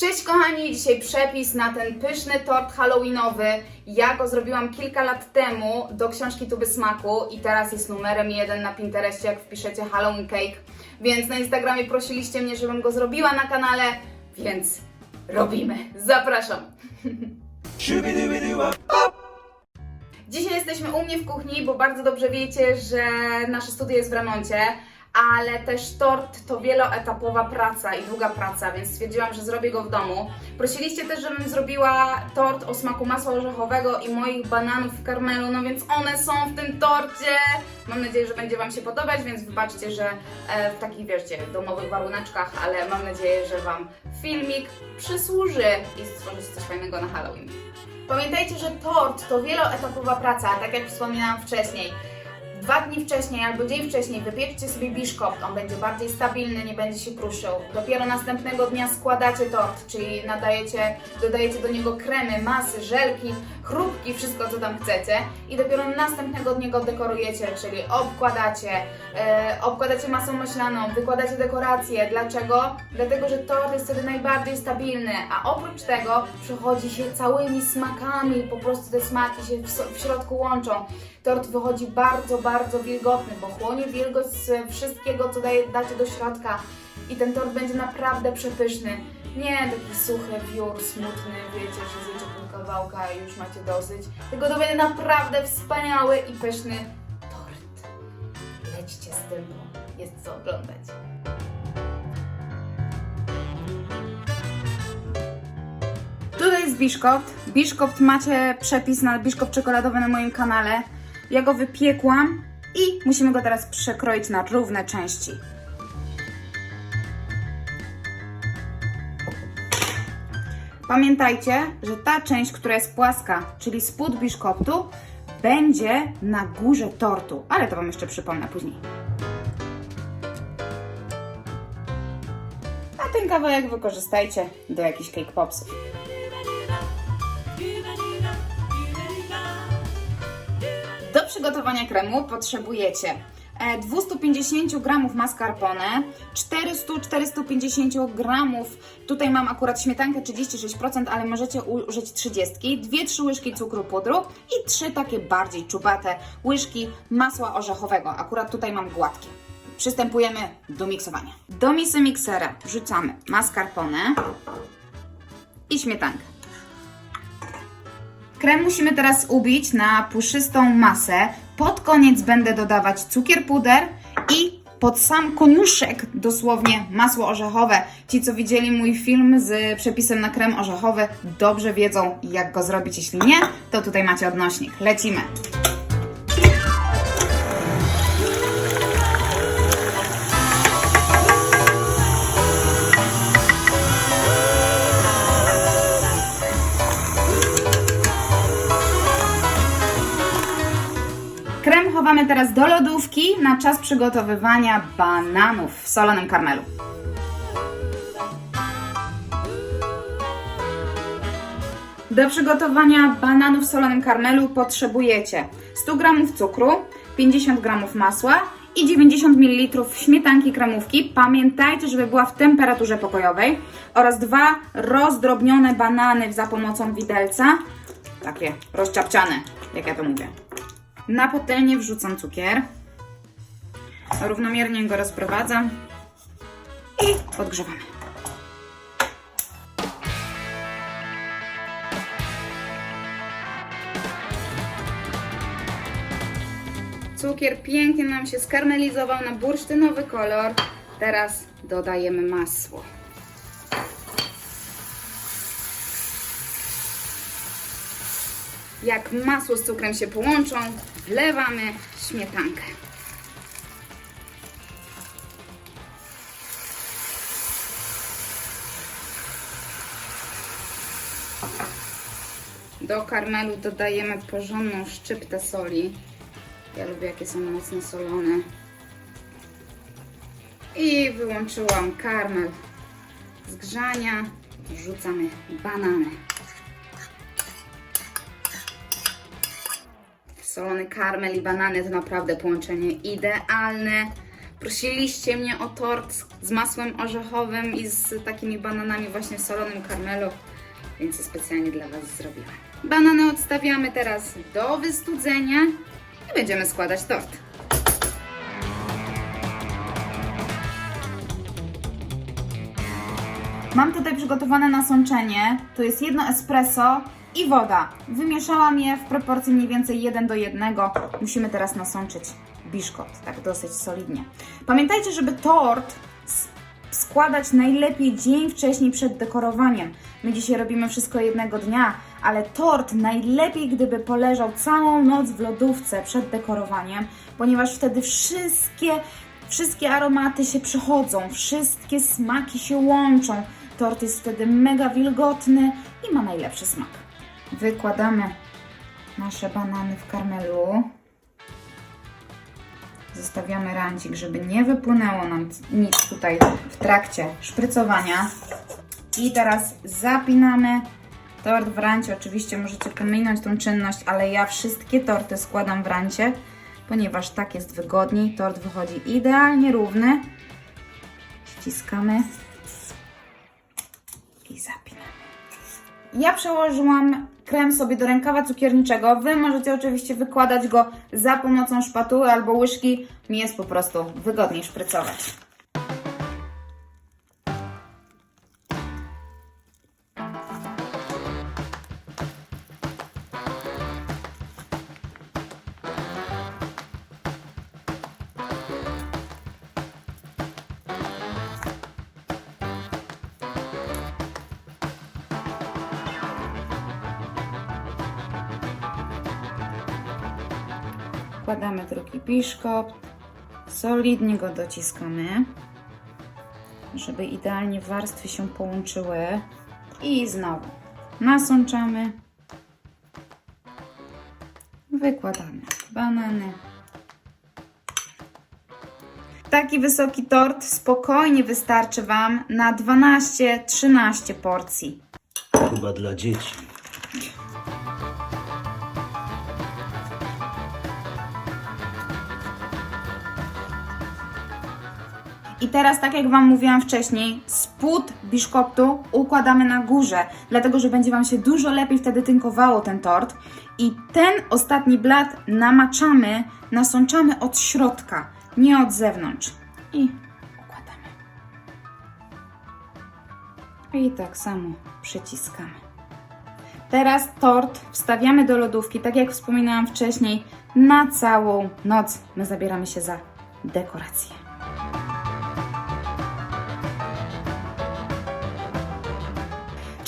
Cześć kochani, dzisiaj przepis na ten pyszny tort halloweenowy. Ja go zrobiłam kilka lat temu do książki Tuby Smaku i teraz jest numerem jeden na Pinterestie, jak wpiszecie Halloween Cake. Więc na Instagramie prosiliście mnie, żebym go zrobiła na kanale, więc robimy. Zapraszam. Dzisiaj jesteśmy u mnie w kuchni, bo bardzo dobrze wiecie, że nasze studio jest w remoncie, ale też tort to wieloetapowa praca i długa praca, więc stwierdziłam, że zrobię go w domu. Prosiliście też, żebym zrobiła tort o smaku masła orzechowego i moich bananów w karmelu, no więc one są w tym torcie. Mam nadzieję, że będzie Wam się podobać, więc wybaczcie, że e, w takich, wiecie, domowych warunkach, ale mam nadzieję, że Wam filmik przysłuży i stworzycie coś fajnego na Halloween. Pamiętajcie, że tort to wieloetapowa praca, tak jak wspominałam wcześniej. Dwa dni wcześniej albo dzień wcześniej wypieczcie sobie biszkopt, on będzie bardziej stabilny, nie będzie się kruszył. Dopiero następnego dnia składacie tort, czyli nadajecie, dodajecie do niego kremy, masy, żelki, chrupki, wszystko co tam chcecie i dopiero następnego dnia go dekorujecie, czyli obkładacie, e, obkładacie masą maślaną, wykładacie dekoracje. Dlaczego? Dlatego, że tort jest wtedy najbardziej stabilny, a oprócz tego przechodzi się całymi smakami, po prostu te smaki się w, w środku łączą. Tort wychodzi bardzo, bardzo wilgotny, bo chłonie wilgoć z wszystkiego, co daje, dacie do środka i ten tort będzie naprawdę przepyszny. Nie taki suchy, wiór, smutny, wiecie, że zjecie pół kawałka i już macie dosyć. Tylko to będzie naprawdę wspaniały i pyszny tort. Lećcie z tym, bo jest co oglądać. Tutaj jest biszkopt. Biszkopt macie przepis na biszkopt czekoladowy na moim kanale. Ja go wypiekłam i musimy go teraz przekroić na równe części. Pamiętajcie, że ta część, która jest płaska, czyli spód biszkoptu, będzie na górze tortu, ale to Wam jeszcze przypomnę później. A ten kawałek wykorzystajcie do jakichś cake popsów. Przygotowania kremu potrzebujecie e, 250 g mascarpone, 400-450 g, tutaj mam akurat śmietankę 36%, ale możecie użyć 30, 2-3 łyżki cukru pudru i 3 takie bardziej czubate łyżki masła orzechowego. Akurat tutaj mam gładkie. Przystępujemy do miksowania. Do misy miksera wrzucamy mascarpone i śmietankę. Krem musimy teraz ubić na puszystą masę. Pod koniec będę dodawać cukier puder i pod sam koniuszek dosłownie masło orzechowe. Ci, co widzieli mój film z przepisem na krem orzechowy, dobrze wiedzą, jak go zrobić. Jeśli nie, to tutaj macie odnośnik. Lecimy. Chowamy teraz do lodówki na czas przygotowywania bananów w solonym karmelu. Do przygotowania bananów w solonym karmelu potrzebujecie 100 g cukru, 50 g masła i 90 ml śmietanki kremówki. Pamiętajcie, żeby była w temperaturze pokojowej oraz dwa rozdrobnione banany za pomocą widelca, takie rozczapciane, jak ja to mówię. Na patelnię wrzucam cukier. Równomiernie go rozprowadzam i podgrzewamy. Cukier pięknie nam się skarmelizował na bursztynowy kolor. Teraz dodajemy masło. Jak masło z cukrem się połączą, wlewamy śmietankę. Do karmelu dodajemy porządną szczyptę soli. Ja lubię jakie są mocno solone. I wyłączyłam karmel z grzania. Wrzucamy banany. Solony karmel i banany to naprawdę połączenie idealne. Prosiliście mnie o tort z masłem orzechowym i z takimi bananami właśnie w solonym karmelu, więc je specjalnie dla Was zrobiłam. Banany odstawiamy teraz do wystudzenia i będziemy składać tort. Mam tutaj przygotowane nasączenie. To jest jedno espresso i woda. Wymieszałam je w proporcji mniej więcej 1 do 1. Musimy teraz nasączyć biszkopt, tak dosyć solidnie. Pamiętajcie, żeby tort składać najlepiej dzień wcześniej przed dekorowaniem. My dzisiaj robimy wszystko jednego dnia, ale tort najlepiej, gdyby poleżał całą noc w lodówce przed dekorowaniem, ponieważ wtedy wszystkie, wszystkie aromaty się przechodzą, wszystkie smaki się łączą. Tort jest wtedy mega wilgotny i ma najlepszy smak. Wykładamy nasze banany w karmelu. Zostawiamy rancik, żeby nie wypłynęło nam nic tutaj w trakcie szprycowania. I teraz zapinamy tort w rancie. Oczywiście możecie pominąć tą czynność, ale ja wszystkie torty składam w rancie, ponieważ tak jest wygodniej. Tort wychodzi idealnie równy. Ściskamy i zapinamy. Ja przełożyłam krem sobie do rękawa cukierniczego. Wy możecie oczywiście wykładać go za pomocą szpatuły albo łyżki. Mi jest po prostu wygodniej szprycować. Wkładamy drugi biszkopt, solidnie go dociskamy, żeby idealnie warstwy się połączyły. I znowu nasączamy, wykładamy banany. Taki wysoki tort spokojnie wystarczy Wam na 12-13 porcji. Chyba dla dzieci. I teraz, tak jak Wam mówiłam wcześniej, spód biszkoptu układamy na górze, dlatego że będzie Wam się dużo lepiej wtedy tynkowało ten tort. I ten ostatni blat namaczamy, nasączamy od środka, nie od zewnątrz. I układamy. I tak samo przyciskamy. Teraz tort wstawiamy do lodówki, tak jak wspominałam wcześniej, na całą noc. My zabieramy się za dekorację.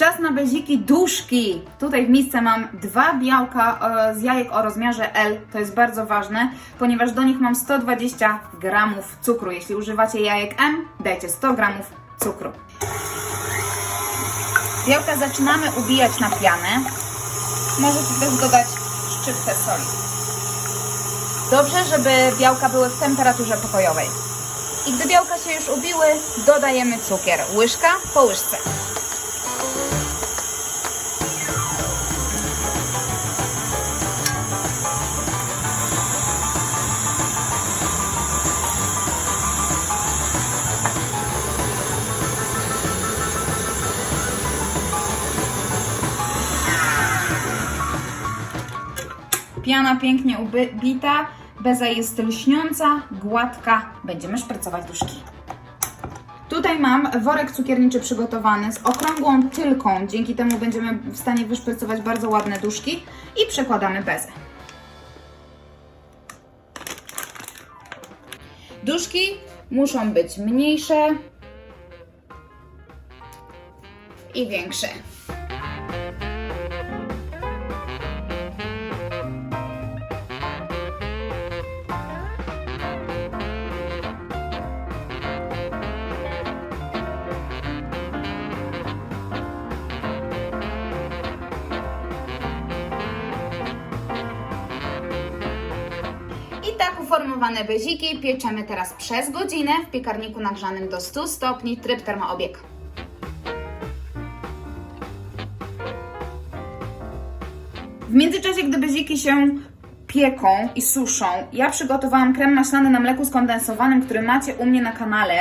Czas na beziki duszki. Tutaj w misce mam dwa białka e, z jajek o rozmiarze L. To jest bardzo ważne, ponieważ do nich mam 120 gramów cukru. Jeśli używacie jajek M, dajcie 100 gramów cukru. Białka zaczynamy ubijać na pianę. Możecie też dodać szczyptę soli. Dobrze, żeby białka były w temperaturze pokojowej. I gdy białka się już ubiły, dodajemy cukier. Łyżka po łyżce. Piana pięknie ubita, beza jest lśniąca, gładka. Będziemy szprycować duszki. Tutaj mam worek cukierniczy przygotowany z okrągłą tylką. Dzięki temu będziemy w stanie wyszprycować bardzo ładne duszki i przekładamy bezę. Duszki muszą być mniejsze i większe. Beziki pieczemy teraz przez godzinę w piekarniku nagrzanym do 100 stopni, tryb termoobieg. W międzyczasie, gdy beziki się pieką i suszą. Ja przygotowałam krem maślany na mleku skondensowanym, który macie u mnie na kanale.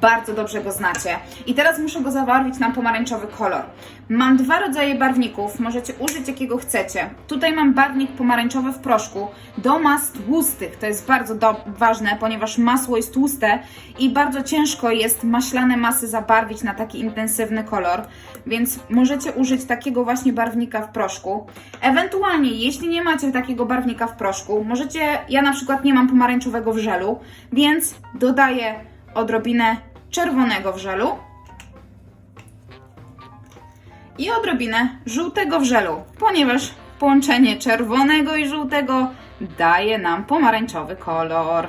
Bardzo dobrze go znacie. I teraz muszę go zabarwić na pomarańczowy kolor. Mam dwa rodzaje barwników, możecie użyć jakiego chcecie. Tutaj mam barwnik pomarańczowy w proszku do mas tłustych. To jest bardzo ważne, ponieważ masło jest tłuste i bardzo ciężko jest maślane masy zabarwić na taki intensywny kolor, więc możecie użyć takiego właśnie barwnika w proszku. Ewentualnie, jeśli nie macie takiego barwnika w proszku, możecie, ja na przykład nie mam pomarańczowego w żelu, więc dodaję odrobinę czerwonego w żelu i odrobinę żółtego w żelu, ponieważ połączenie czerwonego i żółtego daje nam pomarańczowy kolor.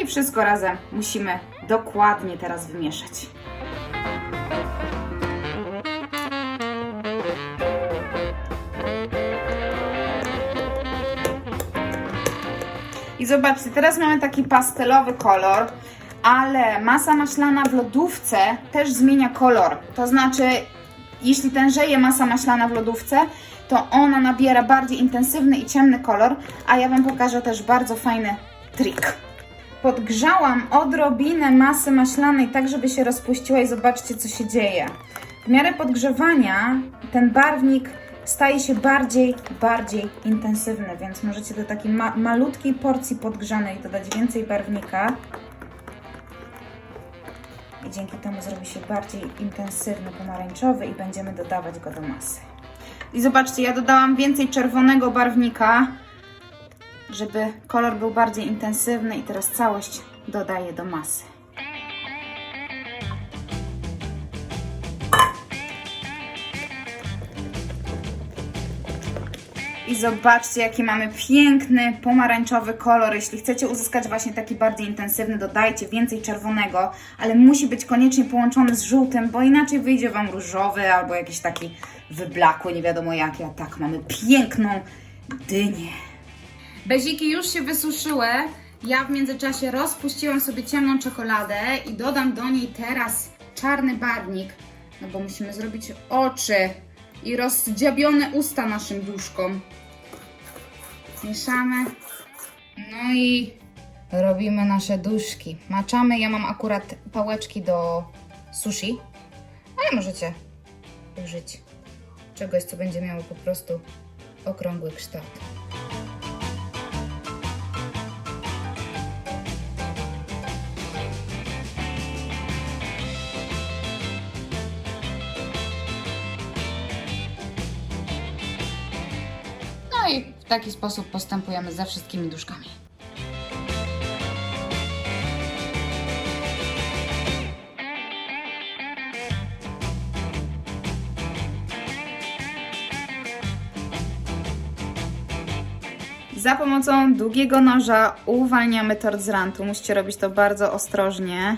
I wszystko razem musimy dokładnie teraz wymieszać. I zobaczcie, teraz mamy taki pastelowy kolor, ale masa maślana w lodówce też zmienia kolor. To znaczy, jeśli tężeje masa maślana w lodówce, to ona nabiera bardziej intensywny i ciemny kolor, a ja Wam pokażę też bardzo fajny trik. Podgrzałam odrobinę masy maślanej tak, żeby się rozpuściła i zobaczcie, co się dzieje. W miarę podgrzewania ten barwnik staje się bardziej, bardziej intensywny, więc możecie do takiej ma malutkiej porcji podgrzanej dodać więcej barwnika. I dzięki temu zrobi się bardziej intensywny pomarańczowy i będziemy dodawać go do masy. I zobaczcie, ja dodałam więcej czerwonego barwnika, żeby kolor był bardziej intensywny i teraz całość dodaję do masy. I zobaczcie, jaki mamy piękny pomarańczowy kolor. Jeśli chcecie uzyskać właśnie taki bardziej intensywny, dodajcie więcej czerwonego, ale musi być koniecznie połączony z żółtym, bo inaczej wyjdzie Wam różowy albo jakiś taki wyblakły, nie wiadomo jaki. A tak, mamy piękną dynię. Beziki już się wysuszyły. Ja w międzyczasie rozpuściłam sobie ciemną czekoladę i dodam do niej teraz czarny barwnik, no bo musimy zrobić oczy i rozdziabione usta naszym duszkom. Mieszamy. No i robimy nasze duszki. Maczamy. Ja mam akurat pałeczki do sushi, ale możecie użyć czegoś, co będzie miało po prostu okrągły kształt. Taki sposób postępujemy ze wszystkimi duszkami. Za pomocą długiego noża uwalniamy tort z rantu. Musicie robić to bardzo ostrożnie.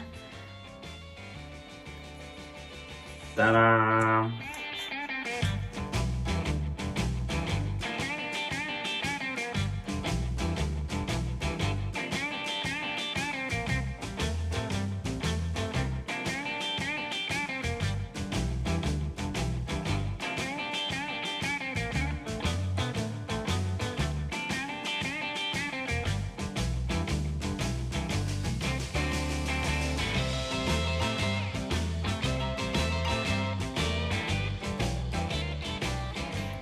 Ta-da!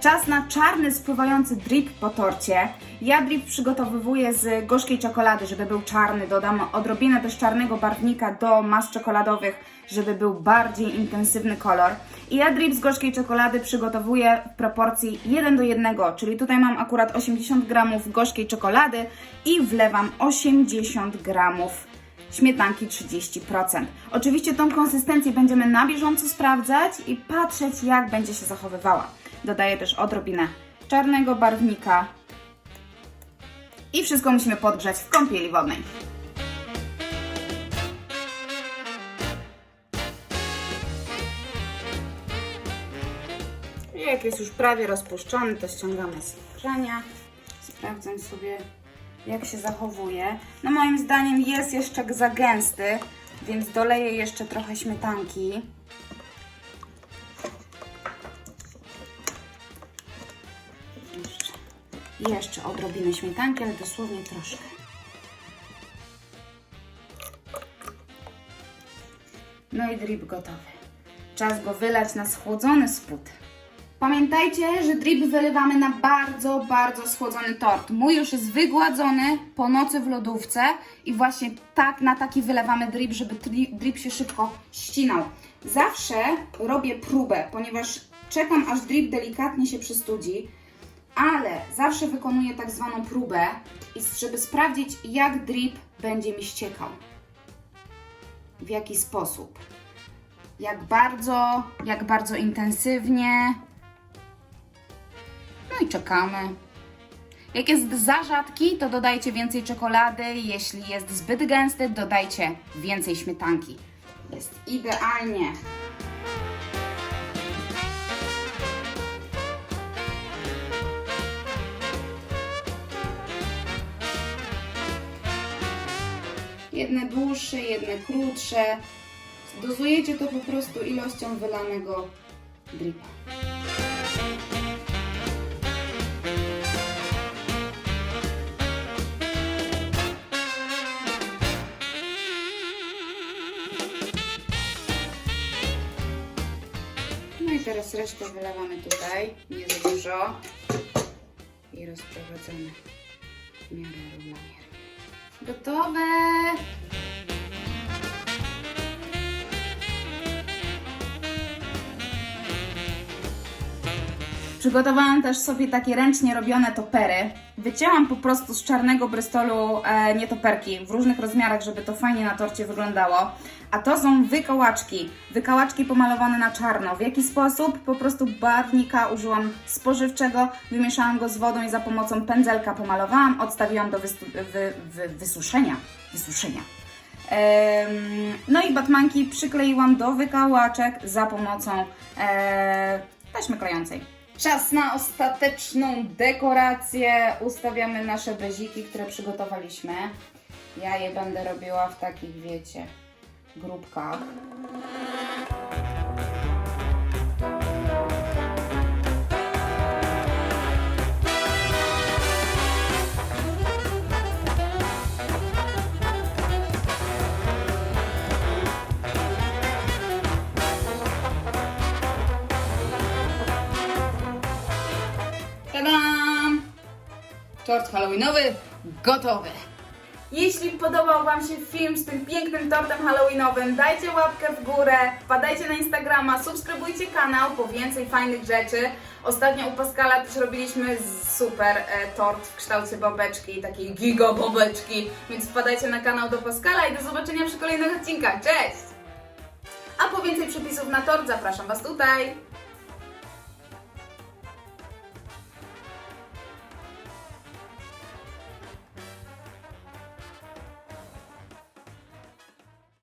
Czas na czarny, spływający drip po torcie. Ja drip przygotowywuję z gorzkiej czekolady, żeby był czarny. Dodam odrobinę też czarnego barwnika do mas czekoladowych, żeby był bardziej intensywny kolor. I ja drip z gorzkiej czekolady przygotowuję w proporcji 1 do 1, czyli tutaj mam akurat 80 gramów gorzkiej czekolady i wlewam 80 gramów śmietanki 30%. Oczywiście tą konsystencję będziemy na bieżąco sprawdzać i patrzeć, jak będzie się zachowywała. Dodaję też odrobinę czarnego barwnika i wszystko musimy podgrzać w kąpieli wodnej. Jak jest już prawie rozpuszczony, to ściągamy z grzania. Sprawdzam sobie, jak się zachowuje. No moim zdaniem jest jeszcze za gęsty, więc doleję jeszcze trochę śmietanki. Jeszcze odrobinę śmietanki, ale dosłownie troszkę. No i drip gotowy. Czas go wylać na schłodzony spód. Pamiętajcie, że drip wylewamy na bardzo, bardzo schłodzony tort. Mój już jest wygładzony po nocy w lodówce i właśnie tak na taki wylewamy drip, żeby drip się szybko ścinał. Zawsze robię próbę, ponieważ czekam aż drip delikatnie się przystudzi, ale zawsze wykonuję tak zwaną próbę, żeby sprawdzić jak drip będzie mi ściekał. W jaki sposób. Jak bardzo, jak bardzo intensywnie. No i czekamy. Jak jest za rzadki, to dodajcie więcej czekolady. Jeśli jest zbyt gęsty, dodajcie więcej śmietanki. Jest idealnie. Jedne dłuższe, jedne krótsze. Dozujecie to po prostu ilością wylanego dripa. No i teraz resztę wylewamy tutaj, nie za dużo. I rozprowadzamy w miarę równomiernie. Gotowe! Przygotowałam też sobie takie ręcznie robione topery. Wycięłam po prostu z czarnego brystolu e, nietoperki w różnych rozmiarach, żeby to fajnie na torcie wyglądało. A to są wykołaczki. Wykołaczki pomalowane na czarno. W jaki sposób? Po prostu barwnika użyłam spożywczego, wymieszałam go z wodą i za pomocą pędzelka pomalowałam, odstawiłam do wy, wy, wysuszenia. Wysuszenia. Em, No i batmanki przykleiłam do wykałaczek za pomocą e, taśmy klejącej. Czas na ostateczną dekorację. Ustawiamy nasze beziki, które przygotowaliśmy. Ja je będę robiła w takich, wiecie, grupkach. Tort halloweenowy gotowy. Jeśli podobał Wam się film z tym pięknym tortem halloweenowym, dajcie łapkę w górę, wpadajcie na Instagrama, subskrybujcie kanał po więcej fajnych rzeczy. Ostatnio u Pascala też robiliśmy super e, tort w kształcie babeczki, takiej giga babeczki, więc wpadajcie na kanał do Pascala i do zobaczenia przy kolejnych odcinkach. Cześć! A po więcej przepisów na tort zapraszam Was tutaj.